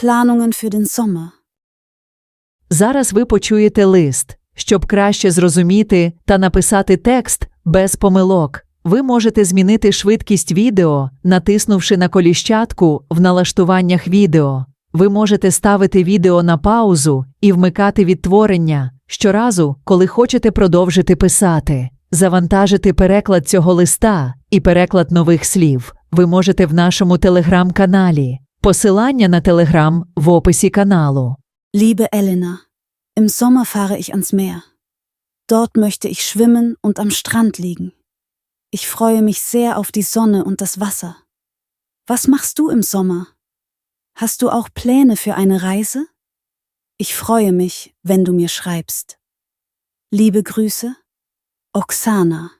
Planungen für den Sommer. Зараз ви почуєте лист. Щоб краще зрозуміти та написати текст без помилок, ви можете змінити швидкість відео, натиснувши на коліщатку в налаштуваннях відео. Ви можете ставити відео на паузу і вмикати відтворення щоразу, коли хочете продовжити писати. Завантажити переклад цього листа і переклад нових слів ви можете в нашому телеграм-каналі. Посилання на телеграм в описі каналу. Liebe Elena, im Sommer fahre ich ans Meer. Dort möchte ich schwimmen und am Strand liegen. Ich freue mich sehr auf die Sonne und das Wasser. Was machst du im Sommer? Hast du auch Pläne für eine Reise? Ich freue mich, wenn du mir schreibst. Liebe Grüße, Oksana.